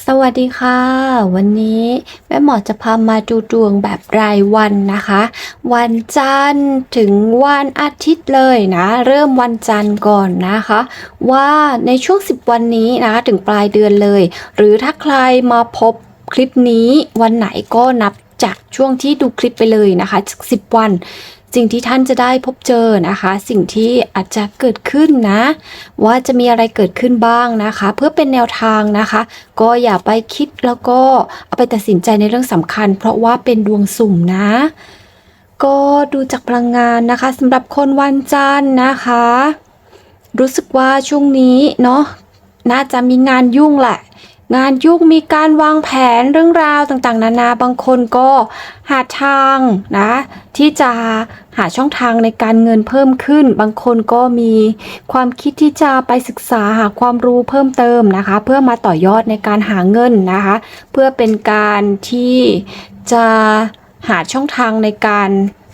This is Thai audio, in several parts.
สวัสดีค่ะ วันนี้แม่หมอจะพามาดูดวงแบบรายวันนะคะ วันจันทร์ถึงวันอาทิตย์เลยนะ เริ่มวันจันทร์ก่อนนะคะ ว่าในช่วง 10 วันนี้นะคะถึงปลายเดือนเลย หรือถ้าใครมาพบคลิปนี้วันไหนก็นับจากช่วงที่ดูคลิปไปเลยนะคะ10วัน สิ่งที่ท่านจะได้พบเจอนะคะ สิ่งที่อาจจะเกิดขึ้นนะ ว่าจะมีอะไรเกิดขึ้นบ้างนะคะ เพื่อเป็นแนวทางนะคะ ก็อย่าไปคิดแล้วก็เอาไปตัดสินใจในเรื่องสำคัญ เพราะว่าเป็นดวงสุ่มนะ ก็ดูจากพลังงานนะคะสำหรับคนวันจันทร์นะคะ รู้สึกว่าช่วงนี้เนาะน่าจะมีงานยุ่งแหละ งานยุ่งมีการวางแผนเรื่องราวต่างๆ นานาบางคนก็หาทางนะที่จะหาช่องทางในการเงินเพิ่มขึ้น บางคนก็มีความคิดที่จะไปศึกษาหาความรู้เพิ่มเติมนะคะ เพื่อมาต่อยอดในการหาเงินนะคะ เพื่อเป็นการที่จะหาช่องทางในการ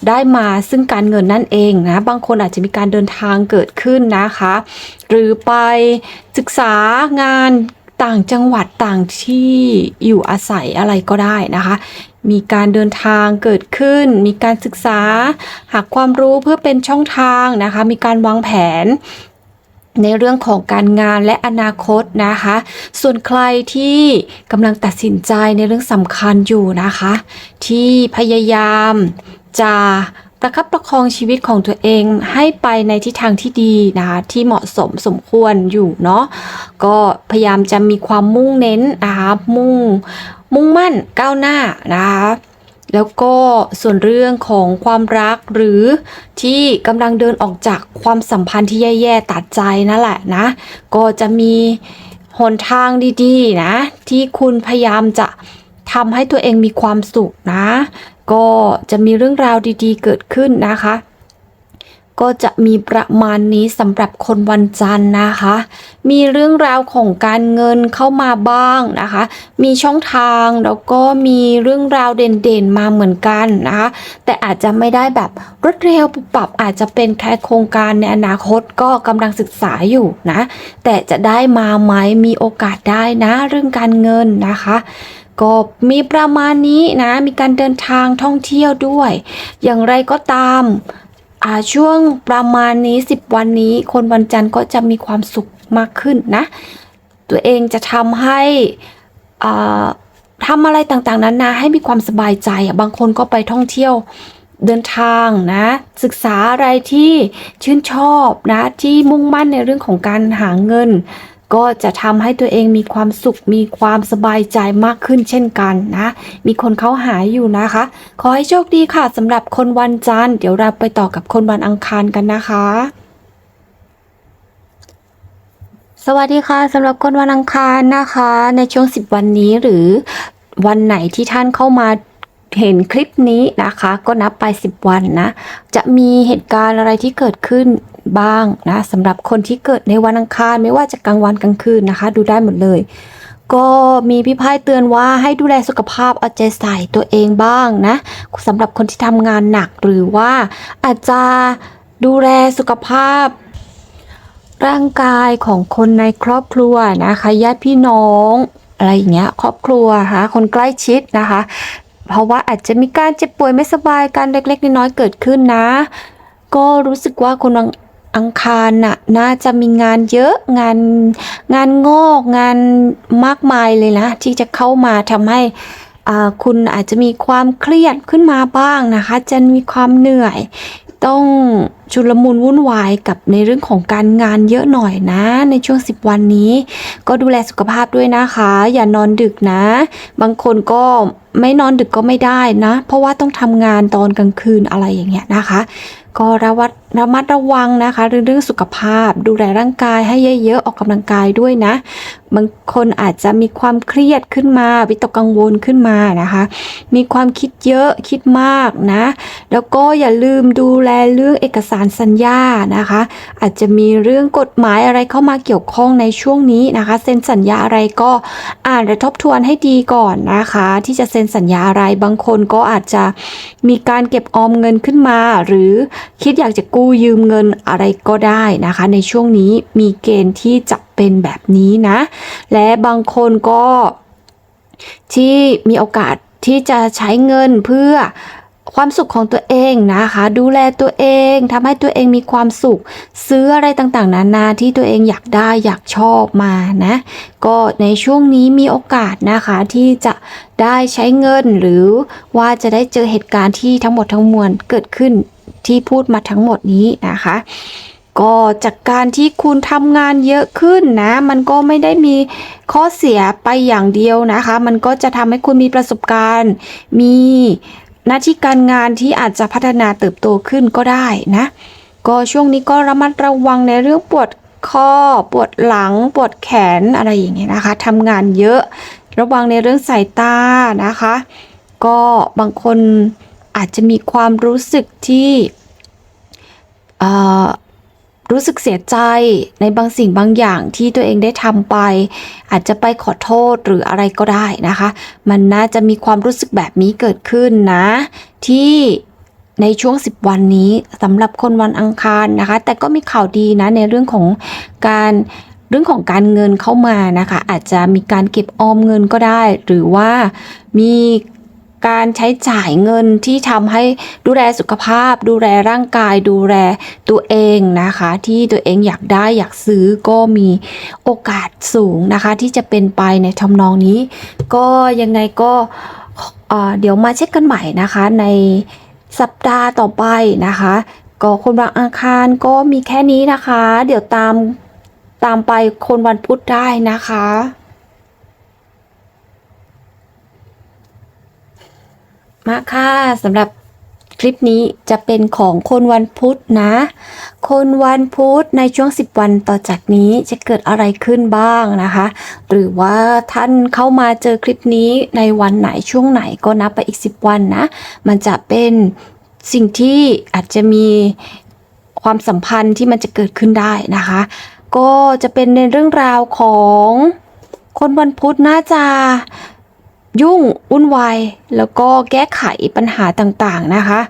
ได้มาซึ่งการเงินนั่นเองนะ บางคนอาจจะมีการเดินทางเกิดขึ้นนะคะ หรือไปศึกษางาน ต่างจังหวัดต่างที่อยู่อาศัยอะไรก็ได้นะคะ มีการเดินทางเกิดขึ้น มีการศึกษา หาความรู้เพื่อเป็นช่องทางนะคะ มีการวางแผนในเรื่องของการงานและอนาคตนะคะ ส่วนใครที่กำลังตัดสินใจในเรื่องสำคัญอยู่นะคะ ที่พยายามจะ ประคับประคองชีวิตของตัวเองให้ไปในทิศทางที่ดีนะคะที่เหมาะสมสมควรอยู่เนาะก็พยายามจะมีความมุ่งเน้นนะคะมุ่งมุ่งมั่นก้าวหน้านะคะแล้วก็ส่วนเรื่องของความรักหรือที่กำลังเดินออกจากความสัมพันธ์ที่แย่ๆตัดใจนั่นแหละนะ ก็จะมีหนทางดีๆนะ ที่คุณพยายามจะ ทำให้ตัวเองมีความสุขนะ ก็จะมีเรื่องราวดีๆ เกิดขึ้นนะคะ ก็จะมีประมาณนี้สำหรับคนวันจันทร์นะคะ มีเรื่องราวของการเงินเข้ามาบ้างนะคะ มีช่องทางแล้วก็มีเรื่องราวเด่นๆมาเหมือนกันนะคะ แต่อาจจะไม่ได้แบบรวดเร็วปุบปับอาจจะเป็นแค่โครงการในอนาคตก็กำลังศึกษาอยู่นะ แต่จะได้มาไหมมีโอกาสได้นะเรื่องการเงินนะคะ ก็มีประมาณนี้นะ มีการเดินทางท่องเที่ยวด้วย อย่างไรก็ตามาช่วงประมาณนี้ 10 วันนี้ คนวันจันทร์ก็จะมีความสุขมากขึ้นนะ ตัวเองจะทำให้ทำอะไรต่างๆ นั้นนะให้มีความสบายใจบางคนก็ไปท่องเที่ยวเดินทางนะ ศึกษาอะไรที่ชื่นชอบนะ ที่มุ่งมั่นในเรื่องของการหาเงิน ก็จะทำให้ตัวเองมีความสุขมีความสบายใจมากขึ้นเช่นกันนะ มีคนเขาหายอยู่นะคะ ขอให้โชคดีค่ะสำหรับคนวันจันทร์เดี๋ยวเราไปต่อกับคนวันอังคารกันนะคะ สวัสดีค่ะสำหรับคนวันอังคารนะคะ ในช่วง 10 วันนี้หรือวันไหนที่ท่านเข้ามา เห็นคลิปนี้นะคะ ก็นับไป 10 วันนะ จะมีเหตุการณ์อะไรที่เกิดขึ้นบ้างนะสำหรับคนที่เกิดในวันอังคารไม่ว่าจะกลางวันกลางคืนนะคะ ดูได้หมดเลย ก็มีพี่พายเตือนว่าให้ดูแลสุขภาพเอาใจใส่ตัวเองบ้างนะสำหรับคนที่ทำงานหนักหรือว่าอาจจะดูแลสุขภาพร่างกายของคนในครอบครัวนะคะญาติพี่น้องอะไรอย่างเงี้ยครอบครัวคะคนใกล้ชิดนะคะ เพราะว่าอาจจะมีการเจ็บป่วยไม่สบายการเล็กๆน้อยๆเกิดขึ้นนะ ก็รู้สึกว่าคนอังอังคารน่ะน่าจะมีงานเยอะงานงานงอกงานมากมายเลยนะ ที่จะเข้ามาทำให้คุณอาจจะมีความเครียดขึ้นมาบ้างนะคะจะมีความเหนื่อย ต้องชุลมุนวุ่นวายกับในเรื่องของการงานเยอะหน่อยนะ ในช่วง 10 วันนี้ ก็ดูแลสุขภาพด้วยนะคะ อย่านอนดึกนะ บางคนก็ไม่นอนดึกก็ไม่ได้นะ เพราะว่าต้องทำงานตอนกลางคืนอะไรอย่างเงี้ยนะคะ ก็ระวัดระมัดระวังนะคะเรื่องสุขภาพ ดูแลร่างกายให้เยอะๆออกกำลังกายด้วยนะ บางคนอาจจะมีความเครียดขึ้นมาวิตกกังวลขึ้นมานะคะ มีความคิดเยอะคิดมากนะ แล้วก็อย่าลืมดูแลเรื่องเอกสารสัญญานะคะ อาจจะมีเรื่องกฎหมายอะไรเข้ามาเกี่ยวข้องในช่วงนี้นะคะเซ็นสัญญาอะไรก็อ่านและทบทวนให้ดีก่อนนะคะ ที่จะเซ็นสัญญาอะไรบางคนก็อาจจะมีการเก็บออมเงินขึ้นมา หรือคิดอยากจะกูู้้ยืมเงินอะไรก็ได้นะคะ ในช่วงนี้มีเกณฑ์ที่จะเป็นแบบนี้นะ และบางคนก็ที่มีโอกาสที่จะใช้เงินเพื่อความสุขของตัวเองนะคะ ดูแลตัวเองทำให้ตัวเองมีความสุข ซื้ออะไรต่างๆ นานาที่ตัวเองอยากได้อยากชอบมานะ ก็ในช่วงนี้มีโอกาสนะคะที่จะได้ใช้เงินหรือว่าจะได้เจอเหตุการณ์ที่ทั้งหมดทั้งมวลเกิดขึ้น ที่พูดมาทั้งหมดนี้นะคะ ก็จากการที่คุณทำงานเยอะขึ้นนะ มันก็ไม่ได้มีข้อเสียไปอย่างเดียวนะคะ มันก็จะทำให้คุณมีประสบการณ์ มีหน้าที่การงานที่อาจจะพัฒนาเติบโตขึ้นก็ได้นะ ก็ช่วงนี้ก็ระมัดระวังในเรื่องปวดข้อปวดหลังปวดแขนอะไรอย่างเงี้ยนะคะทำงานเยอะ ระวังในเรื่องสายตานะคะ ก็บางคน อาจจะมีความรู้สึกที่รู้สึกเสียใจในบางสิ่งบางอย่างที่ตัวเองได้ทำไป อาจจะไปขอโทษหรืออะไรก็ได้นะคะ มันน่าจะมีความรู้สึกแบบนี้เกิดขึ้นนะ ที่ในช่วง 10 วันนี้สำหรับคนวันอังคารนะคะ แต่ก็มีข่าวดีนะในเรื่องของการเรื่องของการเงินเข้ามานะคะ อาจจะมีการเก็บออมเงินก็ได้ หรือว่ามี การใช้จ่ายเงินที่ทำให้ดูแลสุขภาพ ดูแลร่างกาย ดูแลตัวเองนะคะ ที่ตัวเองอยากได้อยากซื้อก็มีโอกาสสูงนะคะ ที่จะเป็นไปในทำนองนี้ ก็ยังไงก็เอ่อเดี๋ยวมาเช็คกันใหม่นะคะในสัปดาห์ต่อไปนะคะ ก็คนวันอังคารก็มีแค่นี้นะคะ เดี๋ยวตามตามไปคนวันพุธได้นะคะ มาค่ะสำหรับคลิปนี้จะเป็นของคนวันพุธนะ คนวันพุธในช่วง 10 วันต่อจากนี้จะเกิดอะไรขึ้นบ้างนะคะ หรือว่าท่านเข้ามาเจอคลิปนี้ในวันไหนช่วงไหนก็นับไปอีก 10 วันนะ มันจะเป็นสิ่งที่อาจจะมีความสัมพันธ์ที่มันจะเกิดขึ้นได้นะคะ ก็จะเป็นในเรื่องราวของคนวันพุธน่าจะ ยุ่งวุ่นวายแล้วก็แก้ไขปัญหาต่างๆนะคะ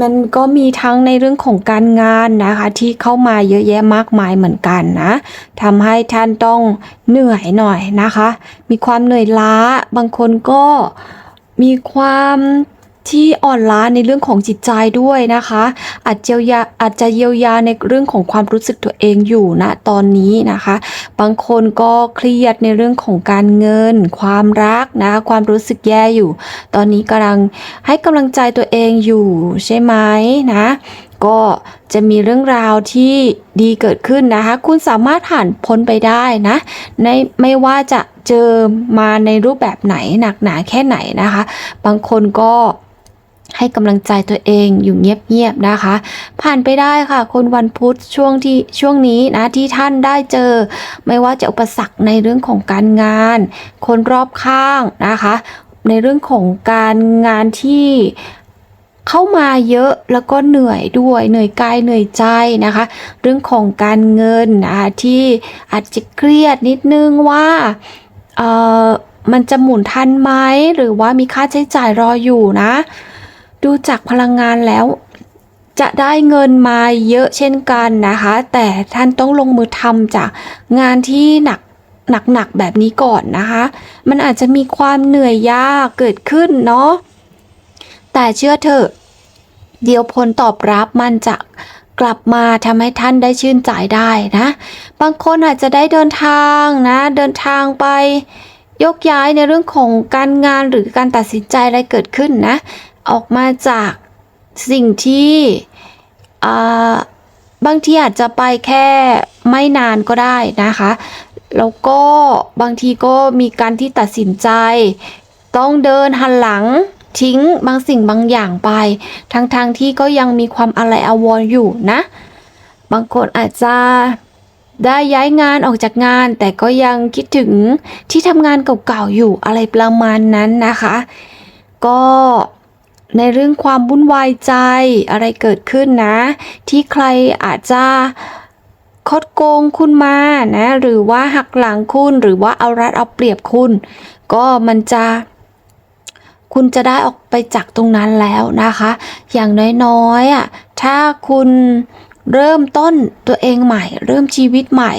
มันก็มีทั้งในเรื่องของการงานนะคะ ที่เข้ามาเยอะแยะมากมายเหมือนกันนะทำให้ท่านต้องเหนื่อยหน่อยนะคะ มีความเหนื่อยล้า บางคนก็มีความ ที่อ่อนล้าในเรื่องของจิตใจด้วยนะคะ อาจเยียวยาอาจจะเยียวยาในเรื่องของความรู้สึกตัวเองอยู่นะตอนนี้นะคะ บางคนก็เครียดในเรื่องของการเงิน ความรักนะความรู้สึกแย่อยู่ ตอนนี้กำลังให้กำลังใจตัวเองอยู่ใช่ไหมนะก็จะมีเรื่องราวที่ดีเกิดขึ้นนะคะ คุณสามารถผ่านพ้นไปได้นะในไม่ว่าจะเจอมาในรูปแบบไหนหนักหนาแค่ไหนนะคะ บางคนก็ ให้กำลังใจตัวเองอยู่เงียบๆนะคะ ผ่านไปได้ค่ะ คนวันพุธช่วงที่ช่วงนี้นะที่ท่านได้เจอ ไม่ว่าจะอุปสรรคในเรื่องของการงาน คนรอบข้างนะคะ ในเรื่องของการงานที่เข้ามาเยอะแล้วก็เหนื่อยด้วยเหนื่อยกายเหนื่อยใจนะคะ เรื่องของการเงินนะคะที่อาจจะเครียดนิดนึงว่าเออมันจะหมุนทันไหมหรือว่ามีค่าใช้จ่ายรออยู่นะ ดูจากพลังงานแล้ว จะได้เงินมาเยอะเช่นกันนะคะ แต่ท่านต้องลงมือทำจากงานที่หนักหนักๆแบบนี้ก่อนนะคะ มันอาจจะมีความเหนื่อยยากเกิดขึ้นเนาะ แต่เชื่อเถอะ เดี๋ยวผลตอบรับมันจะกลับมาทำให้ท่านได้ชื่นใจได้นะ บางคนอาจจะได้เดินทางนะ เดินทางไปยกย้ายในเรื่องของการงานหรือการตัดสินใจอะไรเกิดขึ้นนะ ออกมาจากสิ่งที่บางทีอาจจะไปแค่ไม่นานก็ได้นะคะ แล้วก็บางทีก็มีการที่ตัดสินใจ ต้องเดินหันหลังทิ้งบางสิ่งบางอย่างไป ทั้งๆทที่ก็ยังมีความอะไรอาวรณ์อยู่นะ บางคนอาจจะได้ย้ายงานออกจากงาน แต่ก็ยังคิดถึงที่ทำงานเก่าๆอยู่อะไรประมาณนั้นนะคะ ก็ ในเรื่องความวุ่นวายใจอะไรเกิดขึ้นนะ ที่ใครอาจจะคดโกงคุณมานะ หรือว่าหักหลังคุณหรือว่าเอารัดเอาเปรียบคุณ ก็มันจะ คุณจะได้ออกไปจากตรงนั้นแล้วนะคะ อย่างน้อยๆอะถ้าคุณเริ่มต้นตัวเองใหม่ เริ่มชีวิตใหม่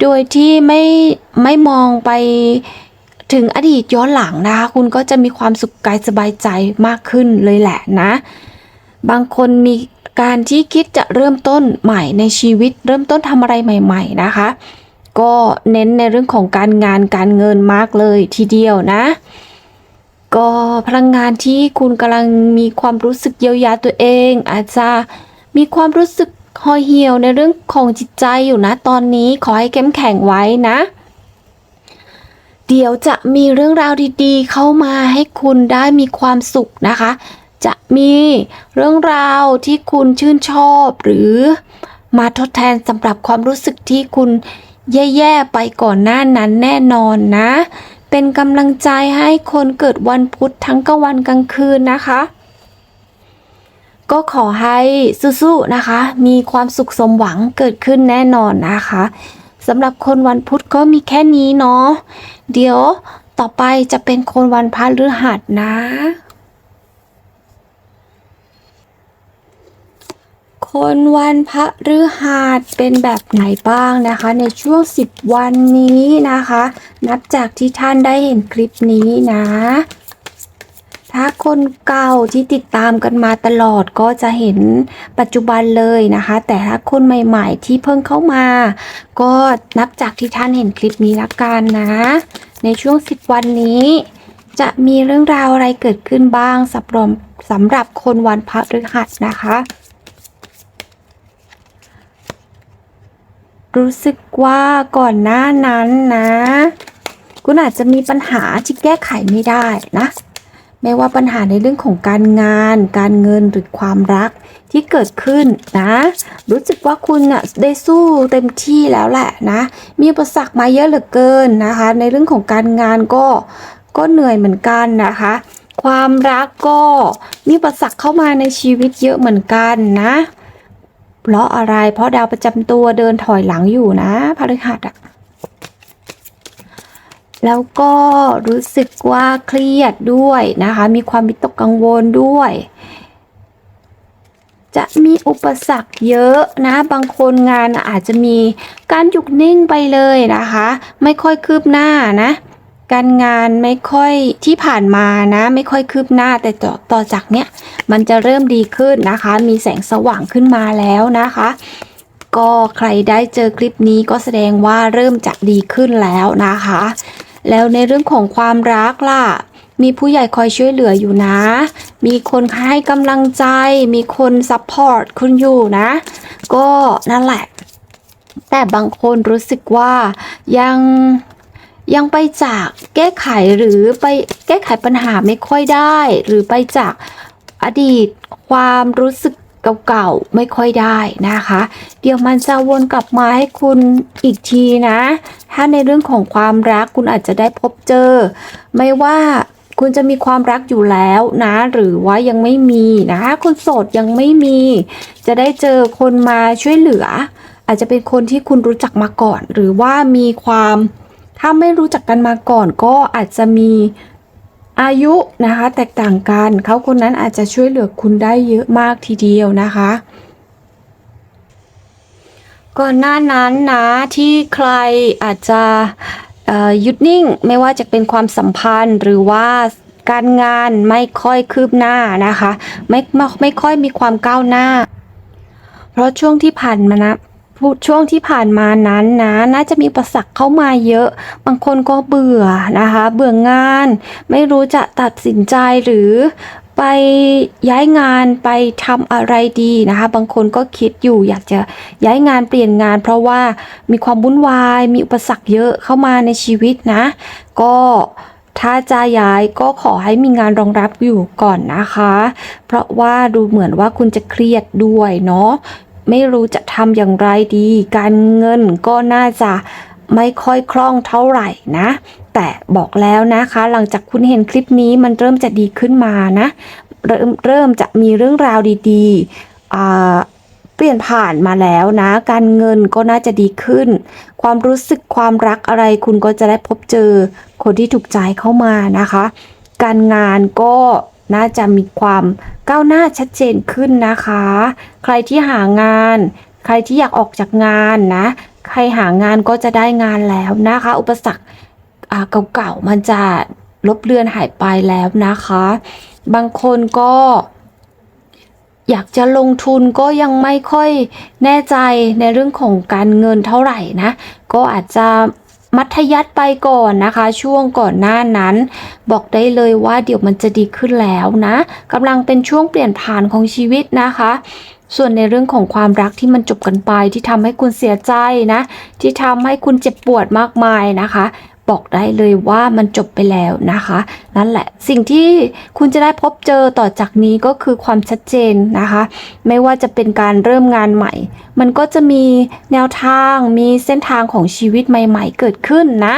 โดยที่ไม่ไม่มองไป ถึงอดีตย้อนหลังนะคะคุณก็จะมีความสุขกายสบายใจมากขึ้นเลยแหละนะ บางคนมีการที่คิดจะเริ่มต้นใหม่ในชีวิต เริ่มต้นทำอะไรใหม่ ๆ นะคะ ก็เน้นในเรื่องของการงานการเงินมากเลยทีเดียวนะ ก็พลังงานที่คุณกำลังมีความรู้สึกเยียวยาตัวเอง อาจจะมีความรู้สึกห่อเหี่ยวในเรื่องของจิตใจอยู่นะตอนนี้ขอให้เข้มแข็งไว้นะ เดี๋ยวจะมีเรื่องราวดีๆ เข้ามาให้คุณได้มีความสุขนะคะ จะมีเรื่องราวที่คุณชื่นชอบหรือมาทดแทนสำหรับความรู้สึกที่คุณแย่ๆไปก่อนหน้านั้นแน่นอนนะ เป็นกำลังใจให้คนเกิดวันพุธทั้งกลางวันกลางคืนนะคะ ก็ขอให้สู้ๆนะคะ มีความสุขสมหวังเกิดขึ้นแน่นอนนะคะ สำหรับคนวันพุธก็มีแค่นี้เนาะเดี๋ยวต่อไปจะเป็นคนวันพฤหัสนะ คนวันพระฤหัสเป็นแบบไหนบ้างนะคะ ในช่วง 10 วันนี้นะคะ นับจากที่ท่านได้เห็นคลิปนี้นะ ถ้าคนเก่าที่ติดตามกันมาตลอดก็จะเห็นปัจจุบันเลยนะคะ แต่ถ้าคนใหม่ ๆ ที่เพิ่งเข้ามา ก็นับจากที่ท่านเห็นคลิปนี้ละกันนะ ในช่วง 10 วันนี้ จะมีเรื่องราวอะไรเกิดขึ้นบ้างสำหรับสำหรับคนวันพฤหัสนะคะ รู้สึกว่าก่อนหน้านั้นนะ คุณอาจจะมีปัญหาที่แก้ไขไม่ได้นะ ไม่ว่าปัญหาในเรื่องของการงาน การเงินหรือความรักที่เกิดขึ้นนะ รู้สึกว่าคุณน่ะได้สู้เต็มที่แล้วแหละนะ มีอุปสรรคมาเยอะเหลือเกินนะคะ ในเรื่องของการงานก็ก็เหนื่อยเหมือนกันนะคะ ความรักก็มีอุปสรรคเข้ามาในชีวิตเยอะเหมือนกันนะ เพราะอะไรเพราะดาวประจำตัวเดินถอยหลังอยู่นะพฤหัสอะ แล้วก็รู้สึกว่าเครียดด้วยนะคะ มีความวิตกกังวลด้วย จะมีอุปสรรคเยอะนะ บางคนงานอาจจะมีการหยุดนิ่งไปเลยนะคะ ไม่ค่อยคืบหน้านะ การงานไม่ค่อยที่ผ่านมานะ ไม่ค่อยคืบหน้าแต่ต่อต่อจากเนี้ยมันจะเริ่มดีขึ้นนะคะ มีแสงสว่างขึ้นมาแล้วนะคะก็ใครได้เจอคลิปนี้ก็แสดงว่าเริ่มจะดีขึ้นแล้วนะคะ แล้วในเรื่องของความรักล่ะ มีผู้ใหญ่คอยช่วยเหลืออยู่นะ มีคนให้กำลังใจ มีคนซัพพอร์ตคุณอยู่นะ ก็นั่นแหละ แต่บางคนรู้สึกว่ายังยังไปจากแก้ไขหรือไปแก้ไขปัญหาไม่ค่อยได้ หรือไปจากอดีตความรู้สึก เก่าๆไม่ค่อยได้นะคะ เดี๋ยวมันจะวนกลับมาให้คุณอีกทีนะ ถ้าในเรื่องของความรักคุณอาจจะได้พบเจอ ไม่ว่าคุณจะมีความรักอยู่แล้วนะ หรือว่ายังไม่มีนะคนโสดยังไม่มี จะได้เจอคนมาช่วยเหลือ อาจจะเป็นคนที่คุณรู้จักมาก่อน หรือว่ามีความถ้าไม่รู้จักกันมาก่อนก็อาจจะมี อายุนะคะ แตกต่างกัน เขาคนนั้นอาจจะช่วยเหลือคุณได้เยอะมากทีเดียวนะคะ ก่อนหน้านั้นนะที่ใครอาจจะหยุดนิ่งไม่ว่าจะเป็นความสัมพันธ์หรือว่าการงานไม่ค่อยคืบหน้านะคะ ไม่ไม่ไม่ค่อยมีความก้าวหน้า เพราะช่วงที่ผ่านมานะ ช่วงที่ผ่านมานั้นนะน่าจะมีอุปสรรคเข้ามาเยอะ บางคนก็เบื่อนะคะ เบื่องาน ไม่รู้จะตัดสินใจหรือไปย้ายงานไปทำอะไรดีนะคะ บางคนก็คิดอยู่อยากจะย้ายงานเปลี่ยนงาน เพราะว่ามีความวุ่นวาย มีอุปสรรคเยอะเข้ามาในชีวิตนะ ก็ถ้าจะย้ายก็ขอให้มีงานรองรับอยู่ก่อนนะคะ เพราะว่าดูเหมือนว่าคุณจะเครียดด้วยเนาะ ไม่รู้จะทำอย่างไรดี การเงินก็น่าจะไม่ค่อยคล่องเท่าไหร่นะ แต่บอกแล้วนะคะ หลังจากคุณเห็นคลิปนี้มันเริ่มจะดีขึ้นมานะ เริ่มเริ่มจะมีเรื่องราวดีๆเปลี่ยนผ่านมาแล้วนะ การเงินก็น่าจะดีขึ้น ความรู้สึกความรักอะไรคุณก็จะได้พบเจอคนที่ถูกใจเข้ามานะคะ การงานก็ น่าจะมีความก้าวหน้าชัดเจนขึ้นนะคะ ใครที่หางาน ใครที่อยากออกจากงานนะ ใครหางานก็จะได้งานแล้วนะคะ อุปสรรคเก่าๆมันจะลบเลือนหายไปแล้วนะคะ บางคนก็อยากจะลงทุนก็ยังไม่ค่อยแน่ใจในเรื่องของการเงินเท่าไหร่นะ ก็อาจจะ มัธยัติไปก่อนนะคะ ช่วงก่อนหน้านั้น บอกได้เลยว่าเดี๋ยวมันจะดีขึ้นแล้วนะกำลังเป็นช่วงเปลี่ยนผ่านของชีวิตนะคะ ส่วนในเรื่องของความรักที่มันจบกันไปที่ทำให้คุณเสียใจนะ ที่ทำให้คุณเจ็บปวดมากมายนะคะ บอกได้เลยว่ามันจบไปแล้วนะคะ นั่นแหละสิ่งที่คุณจะได้พบเจอต่อจากนี้ก็คือความชัดเจนนะคะ ไม่ว่าจะเป็นการเริ่มงานใหม่ มันก็จะมีแนวทางมีเส้นทางของชีวิตใหม่ ๆ เกิดขึ้นนะ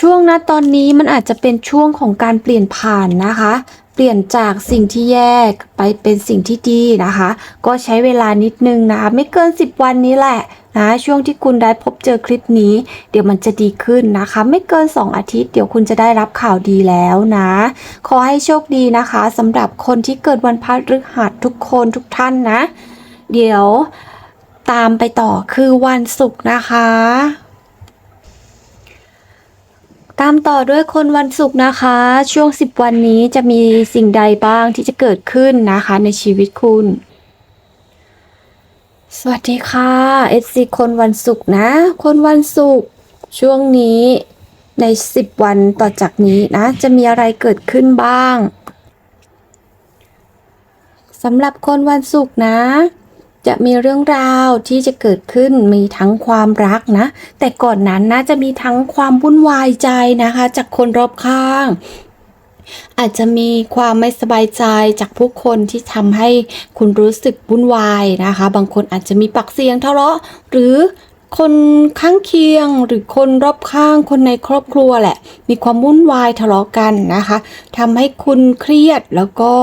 ช่วงนะตอนนี้มันอาจจะเป็นช่วงของการเปลี่ยนผ่านนะคะ เปลี่ยนจากสิ่งที่แย่ไปเป็นสิ่งที่ดีนะคะ ก็ใช้เวลานิดนึงนะคะ ไม่เกิน 10 วันนี้แหละ นะช่วงที่คุณได้พบเจอคลิปนี้ เดี๋ยวมันจะดีขึ้นนะคะ ไม่เกิน 2 อาทิตย์ เดี๋ยวคุณจะได้รับข่าวดีแล้วนะ ขอให้โชคดีนะคะสำหรับคนที่เกิดวันพฤหัสทุกคนทุกท่านนะ เดี๋ยวตามไปต่อคือวันศุกร์นะคะตามต่อด้วยคนวันศุกร์นะคะ ช่วง 10 วันนี้จะมีสิ่งใดบ้างที่จะเกิดขึ้นนะคะในชีวิตคุณ สวัสดีค่ะ FC คนวันศุกร์นะ คนวันศุกร์ช่วงนี้ใน 10 วันต่อจากนี้นะ จะมีอะไรเกิดขึ้นบ้างสำหรับคนวันศุกร์นะ จะมีเรื่องราวที่จะเกิดขึ้นมีทั้งความรักนะ แต่ก่อนนั้นนะจะมีทั้งความวุ่นวายใจนะคะ จากคนรอบข้าง อาจจะมีความไม่สบายใจจากผู้คนที่ทำให้คุณรู้สึกวุ่นวายนะคะ บางคนอาจจะมีปักเสียงทะเลาะหรือคนข้างเคียงหรือคนรอบข้างคนในครอบครัวแหละ มีความวุ่นวายทะเลาะกันนะคะทำให้คุณเครียดแล้วก็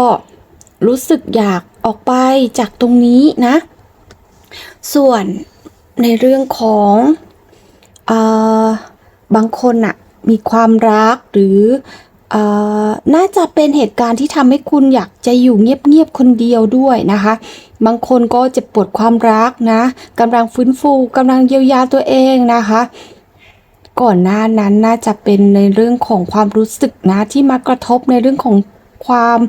รู้สึกอยากออกไปจากตรงนี้นะ ส่วนในเรื่องของออบางคนอะมีความรักหรือ น่าจะเป็นเหตุการณ์ที่ทำให้คุณอยากจะอยู่เงียบๆคนเดียวด้วยนะคะ บางคนก็เจ็บปวดความรักนะกำลังฟื้นฟูกำลังเยียวยาตัวเองนะคะ ก่อนหน้านั้นน่าจะเป็นในเรื่องของความรู้สึกนะที่มากระทบในเรื่องของความ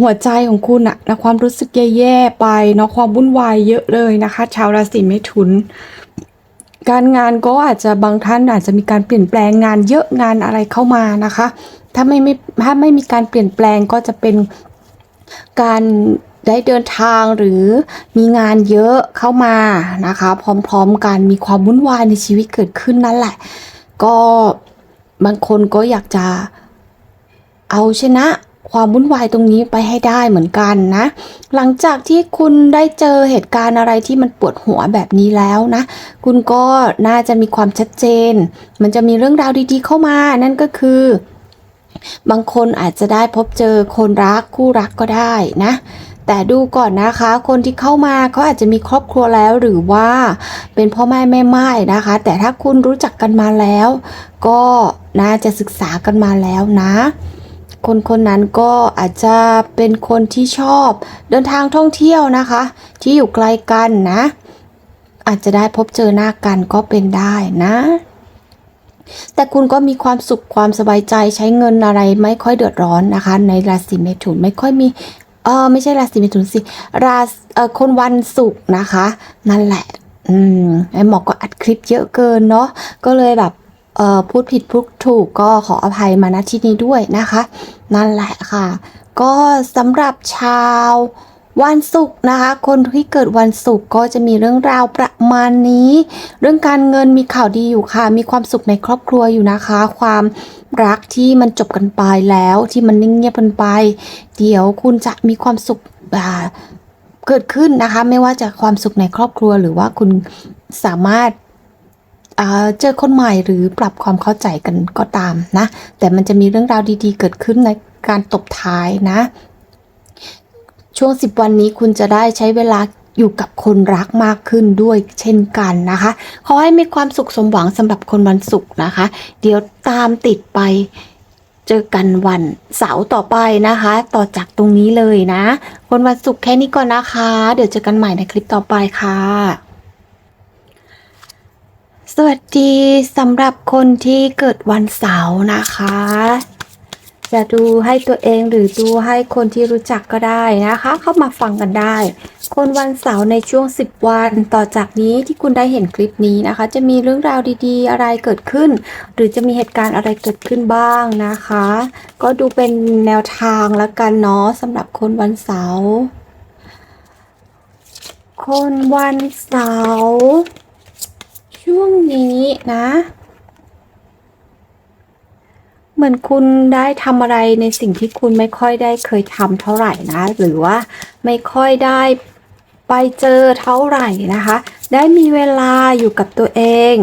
หัวใจของคุณอะนะความรู้สึกแย่ๆไปเนาะความวุ่นวายเยอะเลยนะคะ ชาวราศีเมถุน การงานก็อาจจะบางท่านอาจจะมีการเปลี่ยนแปลงงานเยอะงานอะไรเข้ามานะคะ ถ้าไม่ไม่ถ้าไม่มีการเปลี่ยนแปลงก็จะเป็นการได้เดินทางหรือมีงานเยอะเข้ามานะคะ พร้อมๆกันมีความวุ่นวายในชีวิตเกิดขึ้นนั่นแหละ ก็บางคนก็อยากจะเอาชนะ ความวุ่นวายตรงนี้ไปให้ได้เหมือนกันนะ หลังจากที่คุณได้เจอเหตุการณ์อะไรที่มันปวดหัวแบบนี้แล้วนะ คุณก็น่าจะมีความชัดเจน มันจะมีเรื่องราวดีๆเข้ามา นั่นก็คือบางคนอาจจะได้พบเจอคนรักคู่รักก็ได้นะ แต่ดูก่อนนะคะ คนที่เข้ามาเขาอาจจะมีครอบครัวแล้วหรือว่าเป็นพ่อแม่แม่ไม้นะคะ แต่ถ้าคุณรู้จักกันมาแล้ว ก็น่าจะศึกษากันมาแล้วนะ คนคนนั้นก็อาจจะเป็นคนที่ชอบเดินทางท่องเที่ยวนะคะ ที่อยู่ไกลกันนะ อาจจะได้พบเจอหน้ากันก็เป็นได้นะ แต่คุณก็มีความสุขความสบายใจใช้เงินอะไรไม่ค่อยเดือดร้อนนะคะ ในราศีเมถุนไม่ค่อยมีเออไม่ใช่ราศีเมถุนสิราเออคนวันศุกร์นะคะ นั่นแหละ อืมไอหมอกก็อัดคลิปเยอะเกินเนาะก็เลยแบบ พูดผิดพูดถูกก็ขออภัยมาณที่นี้ด้วยนะคะ นั่นแหละค่ะ ก็สำหรับชาววันศุกร์นะคะ คนที่เกิดวันศุกร์ก็จะมีเรื่องราวประมาณนี้ เรื่องการเงินมีข่าวดีอยู่ค่ะ มีความสุขในครอบครัวอยู่นะคะ ความรักที่มันจบกันไปแล้วที่มันนิ่งเงียบกันไป เดี๋ยวคุณจะมีความสุขเกิดขึ้นนะคะ ไม่ว่าจะความสุขในครอบครัวหรือว่าคุณสามารถ เจอคนใหม่หรือปรับความเข้าใจกันก็ตามนะ แต่มันจะมีเรื่องราวดีๆ เกิดขึ้นในการตบท้ายนะ ช่วง 10 วันนี้คุณจะได้ใช้เวลาอยู่กับคนรักมากขึ้นด้วยเช่นกันนะคะ ขอให้มีความสุขสมหวังสำหรับคนวันศุกร์นะคะ เดี๋ยวตามติดไปเจอกันวันเสาร์ต่อไปนะคะ ต่อจากตรงนี้เลยนะ คนวันศุกร์แค่นี้ก่อนนะคะ เดี๋ยวเจอกันใหม่ในคลิปต่อไปค่ะ สวัสดีสำหรับคนที่เกิดวันเสาร์นะคะ จะดูให้ตัวเองหรือดูให้คนที่รู้จักก็ได้นะคะ เข้ามาฟังกันได้ คนวันเสาร์ในช่วง 10 วันต่อจากนี้ที่คุณได้เห็นคลิปนี้นะคะ จะมีเรื่องราวดีๆ อะไรเกิดขึ้น หรือจะมีเหตุการณ์อะไรเกิดขึ้นบ้างนะคะ ก็ดูเป็นแนวทางละกันเนาะสำหรับคนวันเสาร์คนวันเสาร์ ช่วงนี้นะ เหมือนคุณได้ทำอะไรในสิ่งที่คุณไม่ค่อยได้เคยทำเท่าไหร่นะ หรือว่าไม่ค่อยได้ไปเจอเท่าไหร่นะคะ ได้มีเวลาอยู่กับตัวเอง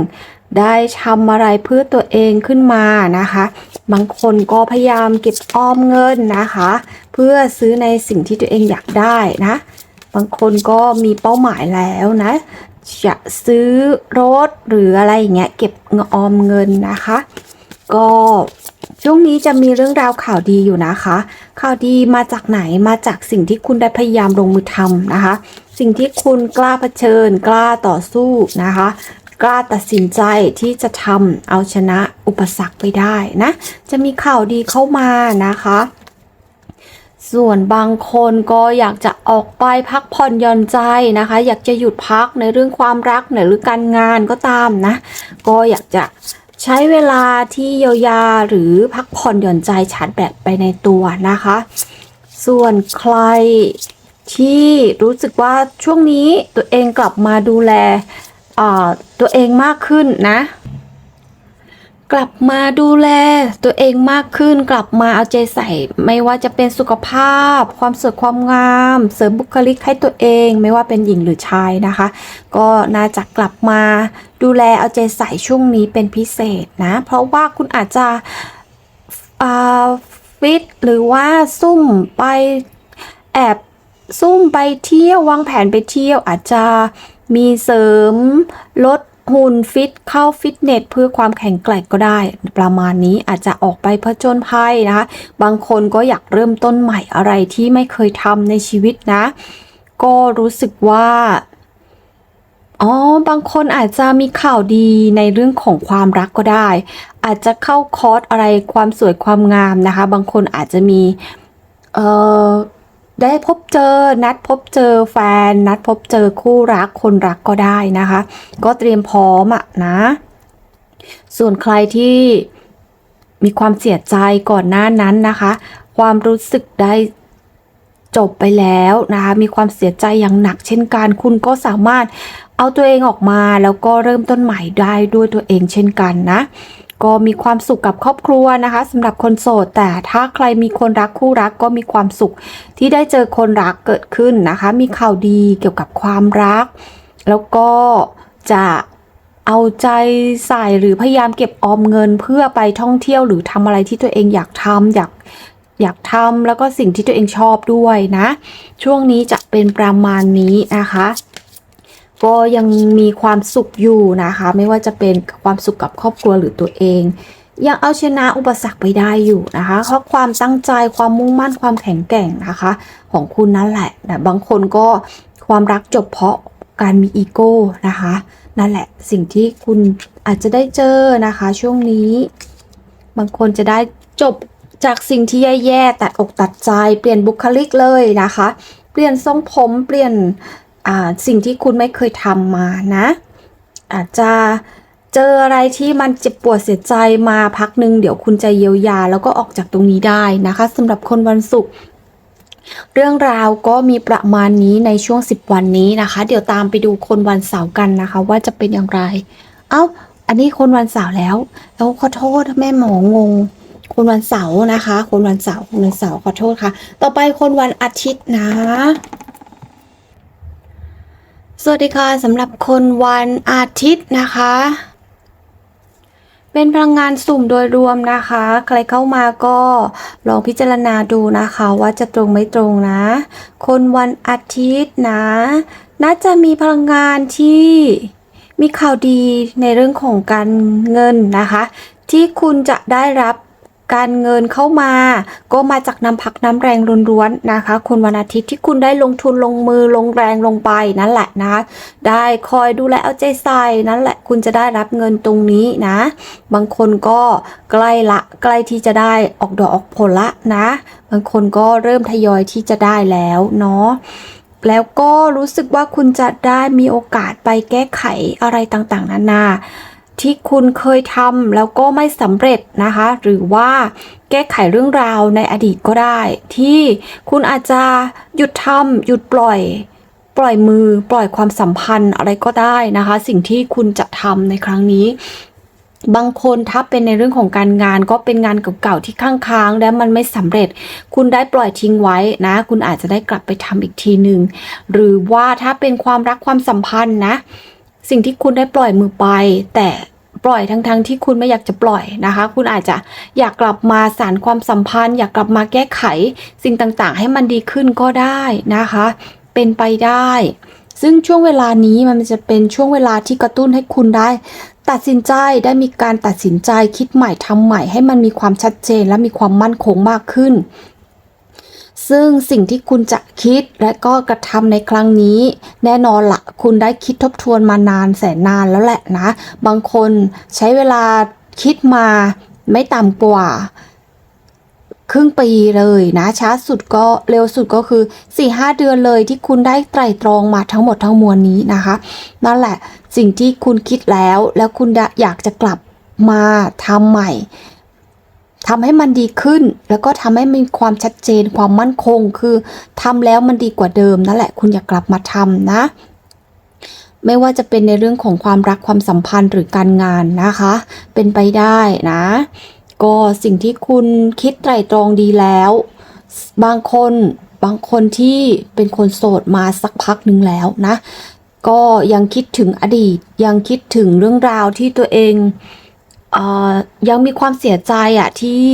ได้ทำอะไรเพื่อตัวเองขึ้นมานะคะ บางคนก็พยายามเก็บออมเงินนะคะ เพื่อซื้อในสิ่งที่ตัวเองอยากได้นะ บางคนก็มีเป้าหมายแล้วนะ จะซื้อรถหรืออะไรอย่างเงี้ยเก็บออมเงินนะคะ ก็ช่วงนี้จะมีเรื่องราวข่าวดีอยู่นะคะ ข่าวดีมาจากไหนมาจากสิ่งที่คุณได้พยายามลงมือทำนะคะ สิ่งที่คุณกล้าเผชิญ กล้าต่อสู้นะคะ กล้าตัดสินใจที่จะทำเอาชนะอุปสรรคไปได้นะ จะมีข่าวดีเข้ามานะคะส่วนบางคนก็อยากจะ ออกไปพักผ่อนหย่อนใจนะคะ อยากจะหยุดพักในเรื่องความรักหรือการงานก็ตามนะ ก็อยากจะใช้เวลาที่เยียวยาหรือพักผ่อนหย่อนใจชาร์จแบตไปในตัวนะคะ ส่วนใครที่รู้สึกว่าช่วงนี้ตัวเองกลับมาดูแลตัวเองมากขึ้นนะ กลับมาดูแลตัวเองมากขึ้นกลับมาเอาใจใส่ ไม่ว่าจะเป็นสุขภาพ ความสวยความงาม เสริมบุคลิกให้ตัวเอง ไม่ว่าเป็นหญิงหรือชายนะคะ ก็น่าจะกลับมาดูแลเอาใจใส่ช่วงนี้เป็นพิเศษนะ เพราะว่าคุณอาจจะฟิตหรือว่าซุ่มไปแอบซุ่มไปเที่ยววางแผนไปเที่ยวอาจจะมีเสริมลด หุ่นฟิตเข้าฟิตเนสเพื่อความแข็งแกร่งก็ได้ ประมาณนี้อาจจะออกไปผจญภัยนะคะ บางคนก็อยากเริ่มต้นใหม่อะไรที่ไม่เคยทำในชีวิตนะ ก็รู้สึกว่าอ๋อ บางคนอาจจะมีข่าวดีในเรื่องของความรักก็ได้ อาจจะเข้าคอร์สอะไรความสวยความงามนะคะ บางคนอาจจะมี เอ่อ ได้พบเจอ นัดพบเจอแฟน นัดพบเจอคู่รักคนรักก็ได้นะคะ ก็เตรียมพร้อมอะนะ ส่วนใครที่มีความเสียใจก่อนหน้านั้นนะคะ ความรู้สึกได้จบไปแล้วนะคะ มีความเสียใจอย่างหนักเช่นกันคุณก็สามารถเอาตัวเองออกมาแล้วก็เริ่มต้นใหม่ได้ด้วยตัวเองเช่นกันนะ ก็มีความสุขกับครอบครัวนะคะสำหรับคนโสด แต่ถ้าใครมีคนรักคู่รักก็มีความสุขที่ได้เจอคนรักเกิดขึ้นนะคะ มีข่าวดีเกี่ยวกับความรัก แล้วก็จะเอาใจใส่หรือพยายามเก็บออมเงินเพื่อไปท่องเที่ยวหรือทำอะไรที่ตัวเองอยากทำอยากอยากทำแล้วก็สิ่งที่ตัวเองชอบด้วยนะ ช่วงนี้จะเป็นประมาณนี้นะคะ ก็ยังมีความสุขอยู่นะคะ ไม่ว่าจะเป็นความสุขกับครอบครัวหรือตัวเอง ยังเอาชนะอุปสรรคไปได้อยู่นะคะเพราะความตั้งใจความมุ่งมั่นความแข็งแกร่งนะคะ ของคุณนั่นแหละแต่บางคนก็ความรักจบเพราะการมีอีโก้นะคะ นั่นแหละสิ่งที่คุณอาจจะได้เจอนะคะ ช่วงนี้ บางคนจะได้จบจากสิ่งที่แย่ๆตัดอกตัดใจ เปลี่ยนบุคลิกเลยนะคะ เปลี่ยนทรงผมเปลี่ยน สิ่งที่คุณไม่เคยทำมานะ อาจจะเจออะไรที่มันเจ็บปวดเสียใจมาพักหนึ่งเดี๋ยวคุณจะเยียวยา แล้วก็ออกจากตรงนี้ได้นะคะสำหรับคนวันศุกร์เรื่องราวก็มีประมาณนี้ในช่วง 10 วันนี้นะคะ เดี๋ยวตามไปดูคนวันเสาร์กันนะคะ ว่าจะเป็นอย่างไร เอ้า อันนี้คนวันเสาร์แล้ว แล้วขอโทษแม่หมองง คนวันเสาร์นะคะ คนวันเสาร์คนวันเสาร์ขอโทษค่ะ ต่อไปคนวันอาทิตย์นะ สวัสดีค่ะสำหรับคนวันอาทิตย์นะคะ เป็นพลังงานสุ่มโดยรวมนะคะ ใครเข้ามาก็ลองพิจารณาดูนะคะ ว่าจะตรงไม่ตรงนะ คนวันอาทิตย์นะ น่าจะมีพลังงานที่มีข่าวดีในเรื่องของการเงินนะคะ ที่คุณจะได้รับ การเงินเข้ามา ก็มาจากน้ำพักน้ำแรงล้วนๆนะคะ คนวันอาทิตย์ที่คุณได้ลงทุนลงมือลงแรงลงไปนั่นแหละนะคะได้คอยดูแลเอาใจใส่นั่นแหละคุณจะได้รับเงินตรงนี้นะ บางคนก็ใกล้ละใกล้ที่จะได้ออกดอกออกผลละนะ บางคนก็เริ่มทยอยที่จะได้แล้วเนาะแล้วก็รู้สึกว่าคุณจะได้มีโอกาสไปแก้ไขอะไรต่างๆ นานา ที่คุณเคยทำแล้วก็ไม่สำเร็จนะคะ หรือว่าแก้ไขเรื่องราวในอดีตก็ได้ ที่คุณอาจจะหยุดทำหยุดปล่อย ปล่อยมือปล่อยความสัมพันธ์อะไรก็ได้นะคะ สิ่งที่คุณจะทำในครั้งนี้บางคนถ้าเป็นในเรื่องของการงานก็เป็นงานเก่าๆที่ค้างๆ และมันไม่สำเร็จ คุณได้ปล่อยทิ้งไว้นะ คุณอาจจะได้กลับไปทำอีกทีหนึ่งหรือว่าถ้าเป็นความรักความสัมพันธ์นะ สิ่งที่คุณได้ปล่อยมือไป แต่ปล่อยทั้งๆที่คุณไม่อยากจะปล่อยนะคะ คุณอาจจะอยากกลับมาสารความสัมพันธ์ อยากกลับมาแก้ไข สิ่งต่างๆ ให้มันดีขึ้นก็ได้นะคะ เป็นไปได้ ซึ่งช่วงเวลานี้มันจะเป็นช่วงเวลาที่กระตุ้นให้คุณได้ ตัดสินใจได้มีการตัดสินใจคิดใหม่ทำใหม่ให้มันมีความชัดเจนและมีความมั่นคงมากขึ้น ซึ่งสิ่งที่คุณจะคิดและก็กระทำในครั้งนี้ แน่นอนละคุณได้คิดทบทวนมานานแสนนานแล้วแหละนะ บางคนใช้เวลาคิดมาไม่ต่ำกว่า ครึ่งปีเลยนะช้าสุดก็เร็วสุดก็คือ 4-5 เดือนเลยที่คุณได้ไตรตรองมาทั้งหมดทั้งมวลนี้นะคะ นั่นแหละสิ่งที่คุณคิดแล้วแล้วคุณอยากจะกลับมาทำใหม่ ทำให้มันดีขึ้น แล้วก็ทำให้มีความชัดเจนความมั่นคง คือทำแล้วมันดีกว่าเดิมนั่นแหละ คุณอยากกลับมาทำนะไม่ว่าจะเป็นในเรื่องของความรักความสัมพันธ์หรือการงานนะคะ เป็นไปได้นะ ก็สิ่งที่คุณคิดไตรตรองดีแล้ว บางคนบางคนที่เป็นคนโสดมาสักพักหนึ่งแล้วนะ ก็ยังคิดถึงอดีต ยังคิดถึงเรื่องราวที่ตัวเอง ยังมีความเสียใจอะที่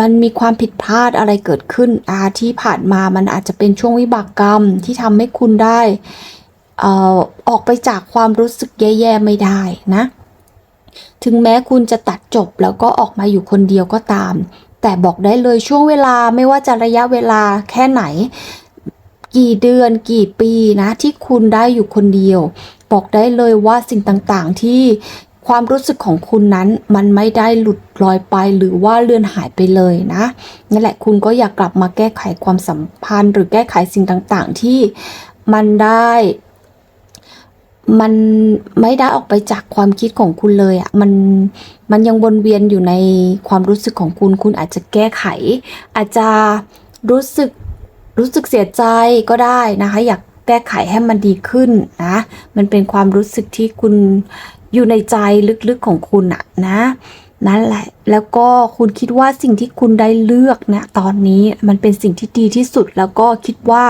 มันมีความผิดพลาดอะไรเกิดขึ้นอาที่ผ่านมามันอาจจะเป็นช่วงวิบากกรรมที่ทำให้คุณได้ออกไปจากความรู้สึกแย่ๆไม่ได้นะ ถึงแม้คุณจะตัดจบแล้วก็ออกมาอยู่คนเดียวก็ตาม แต่บอกได้เลยช่วงเวลาไม่ว่าจะระยะเวลาแค่ไหน กี่เดือนกี่ปีนะที่คุณได้อยู่คนเดียว บอกได้เลยว่าสิ่งต่างๆที่ ความรู้สึกของคุณนั้นมันไม่ได้หลุดลอยไปหรือว่าเลือนหายไปเลยนะนั่นแหละคุณก็อยากกลับมาแก้ไขความสัมพันธ์ หรือแก้ไขสิ่งต่างๆ ที่มันได้มันไม่ได้ออกไปจากความคิดของคุณเลยอะ่ะมันมันยังวนเวียนอยู่ในความรู้สึกของคุณ คุณอาจจะแก้ไข อาจจะรู้สึกรู้สึกเสียใจก็ได้นะคะ อยาก แก้ไขให้มันดีขึ้นนะ มันเป็นความรู้สึกที่คุณอยู่ในใจลึกๆของคุณอะนะนั่นแหละ แล้วก็คุณคิดว่าสิ่งที่คุณได้เลือกนะตอนนี้มันเป็นสิ่งที่ดีที่สุดแล้วก็คิดว่า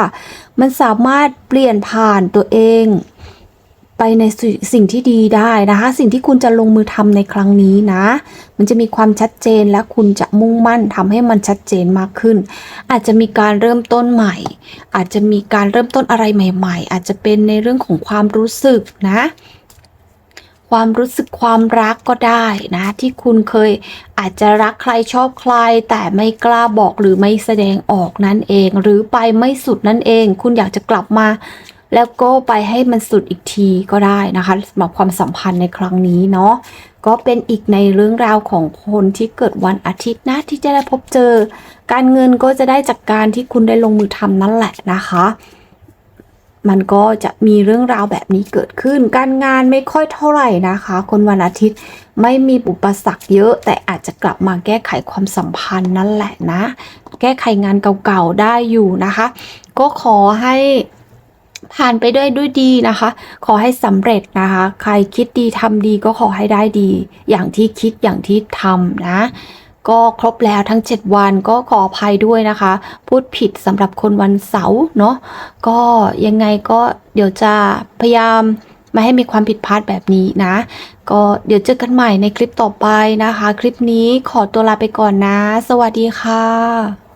มันสามารถเปลี่ยนผ่านตัวเอง ไปในสิ่งที่ดีได้นะคะ สิ่งที่คุณจะลงมือทำในครั้งนี้นะ มันจะมีความชัดเจนและคุณจะมุ่งมั่นทำให้มันชัดเจนมากขึ้น อาจจะมีการเริ่มต้นใหม่ อาจจะมีการเริ่มต้นอะไรใหม่ ๆ อาจจะเป็นในเรื่องของความรู้สึกนะ ความรู้สึกความรักก็ได้นะ ที่คุณเคยอาจจะรักใครชอบใคร แต่ไม่กล้าบอกหรือไม่แสดงออกนั่นเอง หรือไปไม่สุดนั่นเอง คุณอยากจะกลับมา แล้วก็ไปให้มันสุดอีกทีก็ได้นะคะสำหรับความสัมพันธ์ในครั้งนี้เนาะก็เป็นอีกในเรื่องราวของคนที่เกิดวันอาทิตย์นะที่จะได้พบเจอ การเงินก็จะได้จากการที่คุณได้ลงมือทำนั่นแหละนะคะ มันก็จะมีเรื่องราวแบบนี้เกิดขึ้น การงานไม่ค่อยเท่าไหร่นะคะ คนวันอาทิตย์ไม่มีอุปสรรคเยอะ แต่อาจจะกลับมาแก้ไขความสัมพันธ์นั่นแหละนะ แก้ไขงานเก่าๆได้อยู่นะคะ ก็ขอให้ ผ่านไปด้วยด้วยดีนะคะ ขอให้สำเร็จนะคะ ใครคิดดีทำดีก็ขอให้ได้ดี อย่างที่คิดอย่างที่ทำนะ ก็ครบแล้วทั้ง 7 วันก็ขออภัยด้วยนะคะ พูดผิดสำหรับคนวันเสาร์เนาะก็ยังไงก็เดี๋ยวจะพยายามไม่ให้มีความผิดพลาดแบบนี้นะ ก็เดี๋ยวเจอกันใหม่ในคลิปต่อไปนะคะ คลิปนี้ขอตัวลาไปก่อนนะ สวัสดีค่ะ